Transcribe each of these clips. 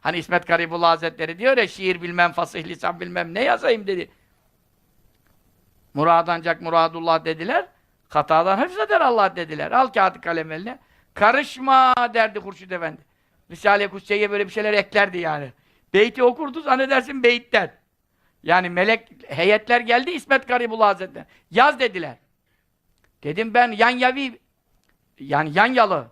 Hani İsmet Garibullah Hazretleri diyor ya şiir bilmem, fasih lisan bilmem ne yazayım dedi. Murad ancak muradullah dediler. Hatadan hafifeder Allah dediler. Al kağıdı kalem eline. Karışma derdi Hurşit Efendi. Risale-i Kutsiye'ye böyle bir şeyler eklerdi yani. Beyti okurdu zannedersin beyitten. Yani melek heyetler geldi İsmet Garibullah Hazretleri. Yaz dediler. Dedim ben yanyavi yani yanyalı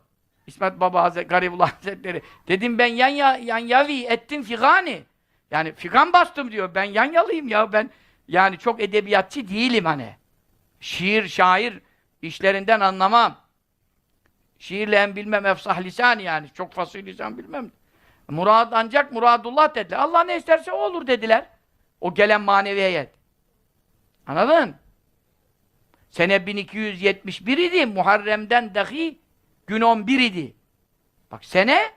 İsmet Baba Hazretleri, Garibullah Hazretleri. Dedim ben yanya, yanyavi ettim figani. Yani figan bastım diyor. Ben yanyalıyım ya. Ben yani çok edebiyatçı değilim hani. Şiir, şair işlerinden anlamam. Şiirle hem bilmem efsah lisan yani. Çok fasih lisan bilmem. Murad ancak muradullah dediler. Allah ne isterse o olur dediler. O gelen manevi heyet. Anladın? Sene 1271 idi. Muharrem'den dahi gün 11 idi. Bak sene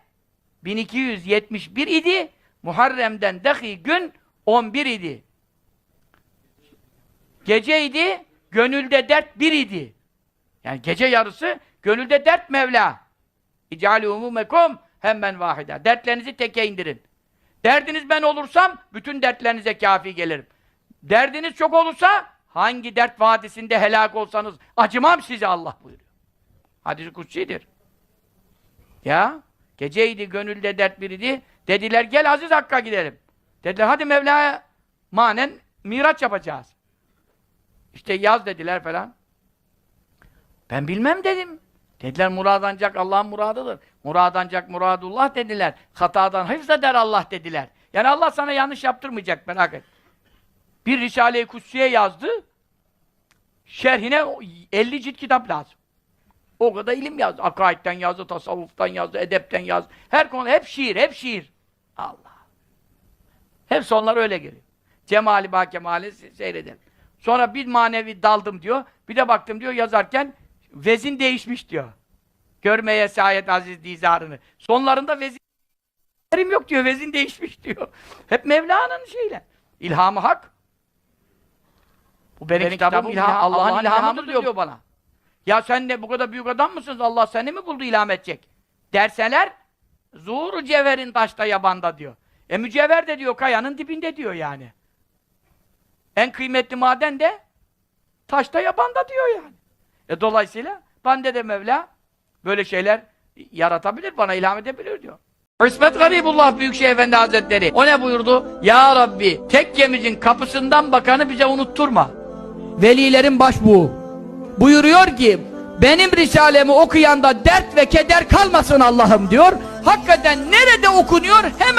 1271 idi. Muharrem'den dahi gün 11 idi. Geceydi, gönülde dert bir idi. Yani gece yarısı, gönülde dert Mevla. İcali umumekum hemen vahida. Dertlerinizi teke indirin. Derdiniz ben olursam, bütün dertlerinize kafi gelirim. Derdiniz çok olursa, hangi dert vadisinde helak olsanız, acımam size Allah buyuruyor. Hadis-i kutsidir. Ya, geceydi, gönülde dert biriydi. Dediler, gel Aziz Hakk'a gidelim. Dediler, hadi Mevla'ya manen miraç yapacağız. İşte yaz dediler falan. Ben bilmem dedim. Dediler murad ancak Allah'ın muradıdır. Murad ancak muradullah dediler. Hatadan hıfzeder Allah dediler. Yani Allah sana yanlış yaptırmayacak merak et. Bir Risale-i Kutsiye yazdı. Şerhine 50 cilt kitap lazım. O kadar ilim yazdı. Akaidden yazdı, tasavvuftan yazdı, edepten yazdı. Her konu hep şiir, hep şiir. Allah. Hep onlar öyle geliyor. Cemali ba kemali se- seyredelim. Sonra bir manevi daldım diyor. Bir de baktım diyor yazarken vezin değişmiş diyor. Görmeye sayet aziz dizarını. Sonlarında vezin yok diyor. Vezin değişmiş diyor. Hep Mevla'nın şeyle. İlhamı hak. Bu benim, kitabım, ilham, Allah'ın ilhamıdır diyor. bana. Ya sen de bu kadar büyük adam mısınız? Allah seni mi buldu ilham edecek? Derseler zuhuru cevherin taşta yabanda diyor. E mücevher de diyor kayanın dibinde diyor yani. En kıymetli maden de taşta yabanda diyor yani. E dolayısıyla bende de Mevla böyle şeyler yaratabilir, bana ilham edebilir diyor. İsmet Garibullah Büyükşehir Efendi Hazretleri o ne buyurdu? Ya Rabbi tekkemizin kapısından bakanı bize unutturma. Velilerin başbuğu. Buyuruyor ki benim risalemi okuyanda dert ve keder kalmasın Allah'ım diyor. Hakikaten nerede okunuyor hemen